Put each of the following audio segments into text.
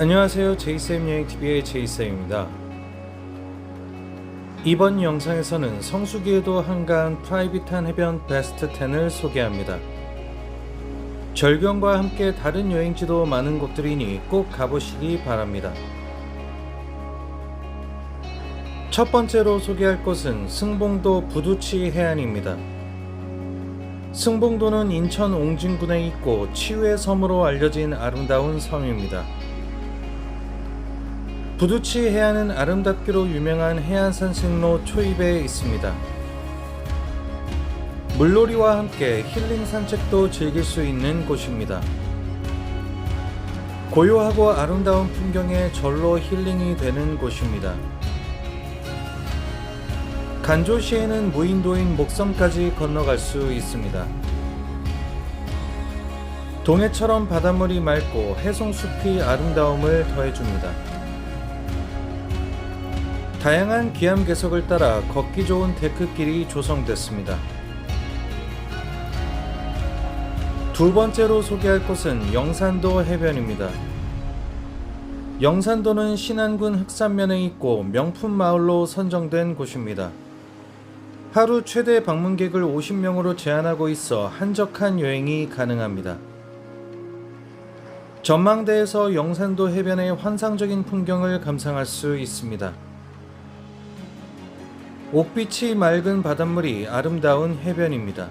안녕하세요. 제이쌤 여행TV의 제이쌤입니다. 이번 영상에서는 성수기에도 한가한 프라이빗한 해변 베스트 10을 소개합니다. 절경과 함께 다른 여행지도 많은 곳들이니 꼭 가보시기 바랍니다. 첫 번째로 소개할 곳은 승봉도 부두치 해안입니다. 승봉도는 인천 옹진군에 있고 치유의 섬으로 알려진 아름다운 섬입니다. 부두치 해안은 아름답기로 유명한 해안산 승로 초입에 있습니다. 물놀이와 함께 힐링 산책도 즐길 수 있는 곳입니다. 고요하고 아름다운 풍경에 절로 힐링이 되는 곳입니다. 간조시에는 무인도인 목섬까지 건너갈 수 있습니다. 동해처럼 바닷물이 맑고 해송숲이 아름다움을 더해줍니다. 다양한 기암 개석을 따라 걷기 좋은 데크길이 조성됐습니다. 두 번째로 소개할 곳은 영산도 해변입니다. 영산도는 신안군 흑산면에 있고 명품 마을로 선정된 곳입니다. 하루 최대 방문객을 50명으로 제한하고 있어 한적한 여행이 가능합니다. 전망대에서 영산도 해변의 환상적인 풍경을 감상할 수 있습니다. 옥빛이 맑은 바닷물이 아름다운 해변입니다.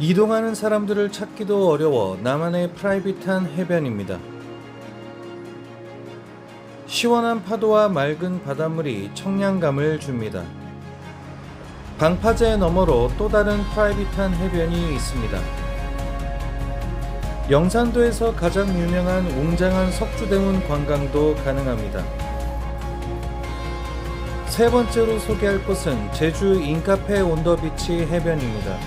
이동하는 사람들을 찾기도 어려워 나만의 프라이빗한 해변입니다. 시원한 파도와 맑은 바닷물이 청량감을 줍니다. 방파제 너머로 또 다른 프라이빗한 해변이 있습니다. 영산도에서 가장 유명한 웅장한 석주대문 관광도 가능합니다. 세 번째로 소개할 곳은 제주 인카페 온더비치 해변입니다.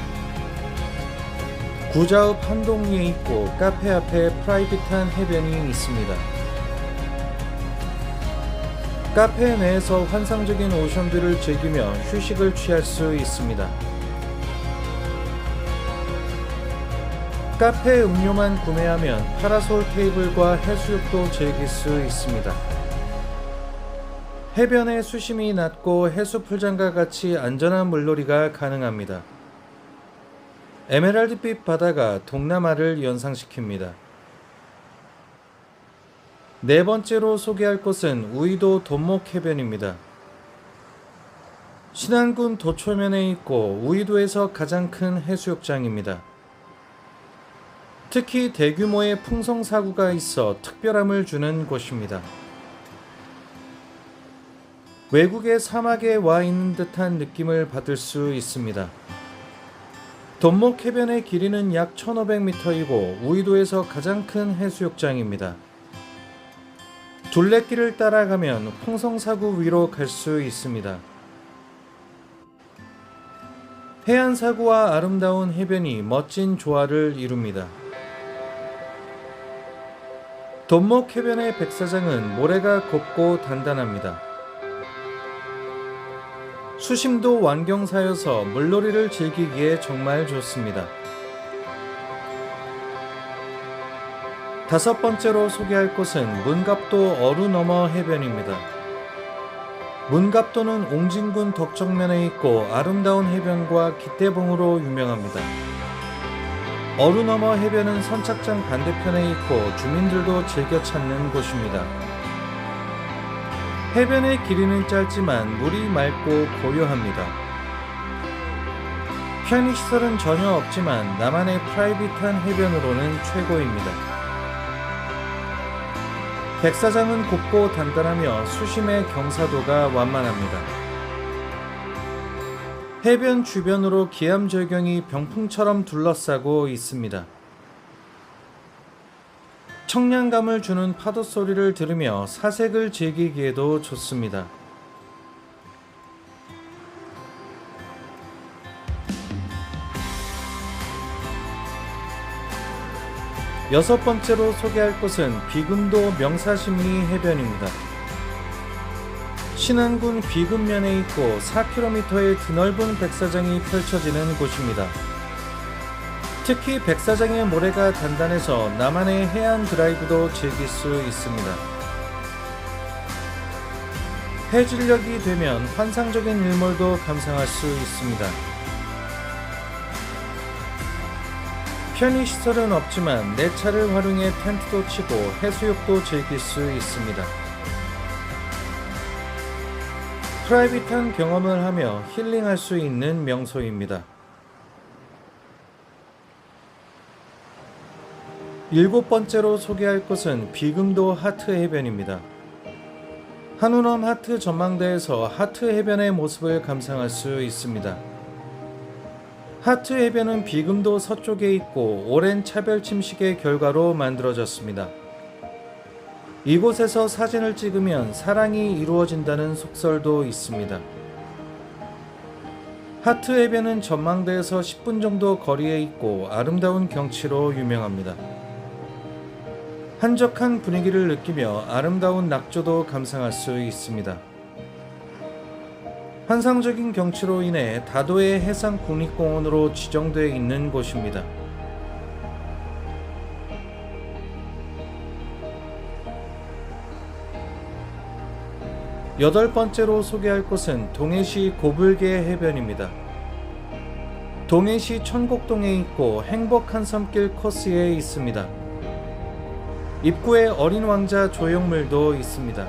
구자읍 한동리에 있고 카페 앞에 프라이빗한 해변이 있습니다. 카페 내에서 환상적인 오션뷰를 즐기며 휴식을 취할 수 있습니다. 카페 음료만 구매하면 파라솔 테이블과 해수욕도 즐길 수 있습니다. 해변의 수심이 낮고 해수 풀장과 같이 안전한 물놀이가 가능합니다. 에메랄드빛 바다가 동남아를 연상시킵니다. 네 번째로 소개할 곳은 우이도 돈목 해변입니다. 신안군 도초면에 있고 우이도에서 가장 큰 해수욕장입니다. 특히 대규모의 풍성 사구가 있어 특별함을 주는 곳입니다. 외국의 사막에 와 있는 듯한 느낌을 받을 수 있습니다. 돈목 해변의 길이는 약 1500m이고 우이도에서 가장 큰 해수욕장입니다. 둘레길을 따라가면 풍성사구 위로 갈 수 있습니다. 해안사구와 아름다운 해변이 멋진 조화를 이룹니다. 돈목 해변의 백사장은 모래가 곱고 단단합니다. 수심도 완경사여서 물놀이를 즐기기에 정말 좋습니다. 다섯 번째로 소개할 곳은 문갑도 어루 너머 해변입니다. 문갑도는 옹진군 덕정면에 있고 아름다운 해변과 기대봉으로 유명합니다. 어루 너머 해변은 선착장 반대편에 있고 주민들도 즐겨 찾는 곳입니다. 해변의 길이는 짧지만 물이 맑고 고요합니다. 편의시설은 전혀 없지만 나만의 프라이빗한 해변으로는 최고입니다. 백사장은 곱고 단단하며 수심의 경사도가 완만합니다. 해변 주변으로 기암절경이 병풍처럼 둘러싸고 있습니다. 청량감을 주는 파도 소리를 들으며 사색을 즐기기에도 좋습니다. 여섯 번째로 소개할 곳은 비금도 명사심리 해변입니다. 신안군 비금면에 있고 4km의 드넓은 백사장이 펼쳐지는 곳입니다. 특히 백사장의 모래가 단단해서 나만의 해안 드라이브도 즐길 수 있습니다. 해질녘이 되면 환상적인 일몰도 감상할 수 있습니다. 편의시설은 없지만 내 차를 활용해 텐트도 치고 해수욕도 즐길 수 있습니다. 프라이빗한 경험을 하며 힐링할 수 있는 명소입니다. 일곱 번째로 소개할 곳은 비금도 하트 해변입니다. 한우넘 하트 전망대에서 하트 해변의 모습을 감상할 수 있습니다. 하트 해변은 비금도 서쪽에 있고 오랜 차별 침식의 결과로 만들어졌습니다. 이곳에서 사진을 찍으면 사랑이 이루어진다는 속설도 있습니다. 하트 해변은 전망대에서 10분 정도 거리에 있고 아름다운 경치로 유명합니다. 한적한 분위기를 느끼며 아름다운 낙조도 감상할 수 있습니다. 환상적인 경치로 인해 다도해 해상 국립공원으로 지정되어 있는 곳입니다. 여덟 번째로 소개할 곳은 동해시 고불개 해변입니다. 동해시 천곡동에 있고 행복한 섬길 코스에 있습니다. 입구에 어린 왕자 조형물도 있습니다.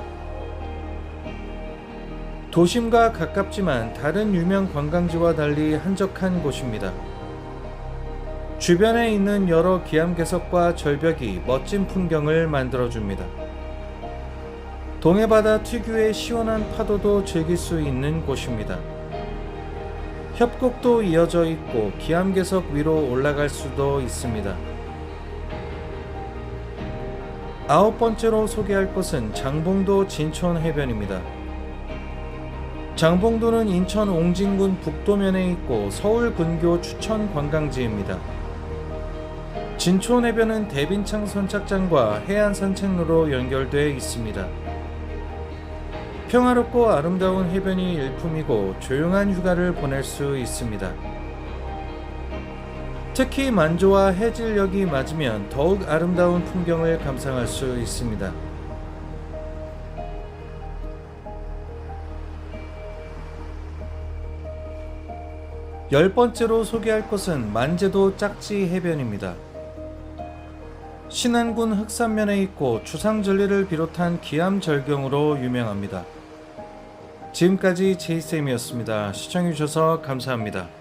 도심과 가깝지만 다른 유명 관광지와 달리 한적한 곳입니다. 주변에 있는 여러 기암괴석과 절벽이 멋진 풍경을 만들어줍니다. 동해바다 특유의 시원한 파도도 즐길 수 있는 곳입니다. 협곡도 이어져 있고 기암괴석 위로 올라갈 수도 있습니다. 아홉 번째로 소개할 곳은 장봉도 진촌 해변입니다. 장봉도는 인천 옹진군 북도면에 있고 서울 근교 추천 관광지입니다. 진촌 해변은 대빈창 선착장과 해안 산책로로 연결되어 있습니다. 평화롭고 아름다운 해변이 일품이고 조용한 휴가를 보낼 수 있습니다. 특히 만조와 해질녘이 맞으면 더욱 아름다운 풍경을 감상할 수 있습니다. 열 번째로 소개할 곳은 만제도 짝지 해변입니다. 신안군 흑산면에 있고 주상절리를 비롯한 기암절경으로 유명합니다. 지금까지 제이쌤이었습니다. 시청해주셔서 감사합니다.